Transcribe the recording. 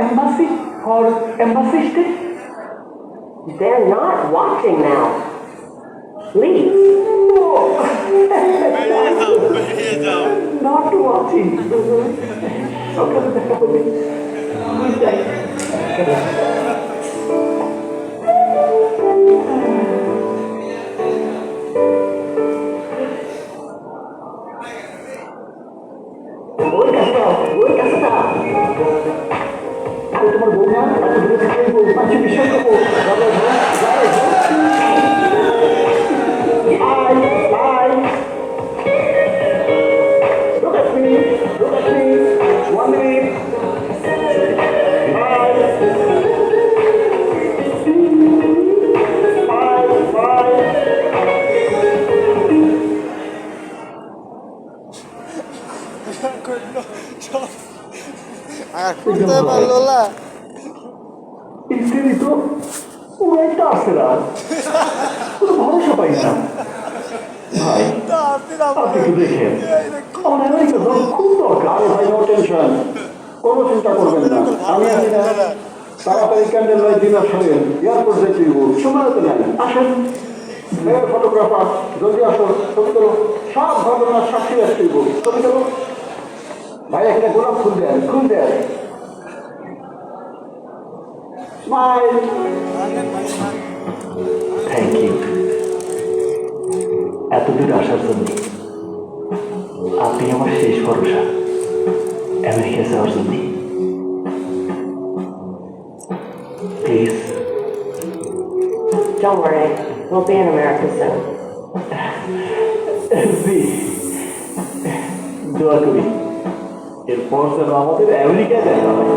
embassy or embassy They're not watching now. Leave. No. not watching. তোমার বউ না এত দূরে থেকে বউ পাঁচ বিশ্বাস করব Bye, bye. Look না স্ত্রী তো উড়াইতে আসছে না। কোনো ভরসা পাই না। ভাই একটু খুব দরকার। টেনশন কোনো চিন্তা আমি এয়ারপোর্ট ফটোগ্রাফার আসো সাক্ষী আসতে ভাই, একটা গোলাপ ফুল দেন ফুল দেন। স্মাইল থ্যাংক ইউ এত দূর আসার জন্য আপনি আমার শেষ ভরসা আমেরিকা যাওয়ার জন্য। Please Don't worry. We'll be in America soon. দোয়া করি। এরপর যেন আমাদের আমেরিকায় দেখা হয়।